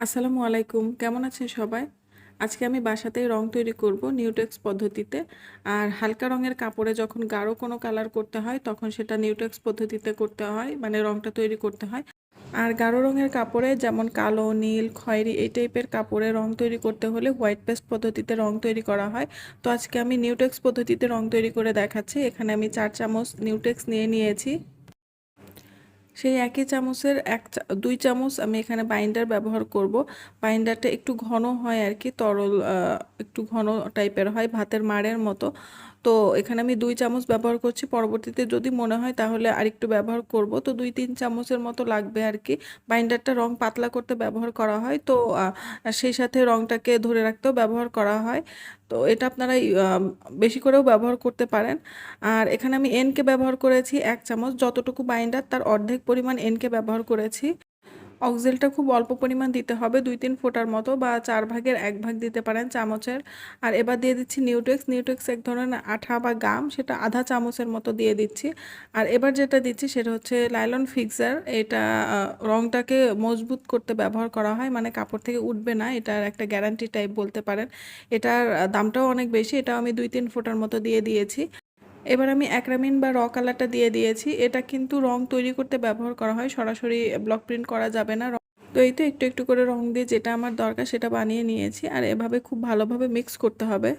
আসসালামু আলাইকুম, কেমন আছেন সবাই? আজকে আমি বাসাতেই রং তৈরি করব নিউটেক্স পদ্ধতিতে। আর হালকা রঙের কাপড়ে যখন গাঢ় কোনো কালার করতে হয়, তখন সেটা নিউটেক্স পদ্ধতিতে করতে হয় মানে রংটা তৈরি করতে হয়। আর গাঢ় রঙের কাপড়ে যেমন কালো, নীল, খয়েরি এই টাইপের কাপড়ে রং তৈরি করতে হলে হোয়াইট পেস্ট পদ্ধতিতে রং তৈরি করা হয়। তো আজকে আমি নিউটেক্স পদ্ধতিতে রং তৈরি করে দেখাচ্ছি। এখানে আমি চার চামচ নিউটেক্স নিয়ে নিয়েছি। সেই একই চামচের এক দুই চামচ আমি এখানে বাইন্ডার ব্যবহার করব। বাইন্ডারটা একটু ঘন হয় আর কি, তরল একটু ঘন টাইপের হয়, ভাতের মাড়ের মতো। তো এখানে আমি দুই চামচ ব্যবহার করছি, পরবর্তীতে যদি মনে হয় তাহলে আরেকটু ব্যবহার করব। তো দুই তিন চামচের মতো লাগবে আর কি। বাইন্ডারটা রং পাতলা করতে ব্যবহার করা হয়, তো সেই সাথে রংটাকে ধরে রাখতেও ব্যবহার করা হয়। তো এটা আপনারা বেশি করেও ব্যবহার করতে পারেন। আর এখানে আমি এনকে ব্যবহার করেছি এক চামচ। যতটুকু বাইন্ডার তার অর্ধেক পরিমাণ এনকে ব্যবহার করেছি। অক্সেলটা খুব অল্প পরিমাণ দিতে হবে, দুই তিন ফোটার মতো বা চার ভাগের এক ভাগ দিতে পারেন চামচের। আর এবার দিয়ে দিচ্ছি নিউটেক্স নিউটেক্স এক ধরনের আঠা বা গাম, সেটা আধা চামচের মতো দিয়ে দিচ্ছি। আর এবার যেটা দিচ্ছি সেটা হচ্ছে লাইলন ফিক্সার, এটা রংটাকে মজবুত করতে ব্যবহার করা হয় মানে কাপড় থেকে উঠবে না, এটার একটা গ্যারান্টি টাইপ বলতে পারেন। এটার দামটাও অনেক বেশি, এটাও আমি দুই তিন ফোটার মতো দিয়ে দিয়েছি। এবার আমি অ্যাক্রামিন বা র কালারটা দিয়ে দিয়েছি। এটা কিন্তু রং তৈরি করতে ব্যবহার করা হয়। সরাসরি ব্লক প্রিন্ট করা যাবে না। তো এই তো একটু একটু করে রং দিয়ে যেটা আমার দরকার সেটা বানিয়ে নিয়েছি। আর এভাবে খুব ভালোভাবে মিক্স করতে হবে।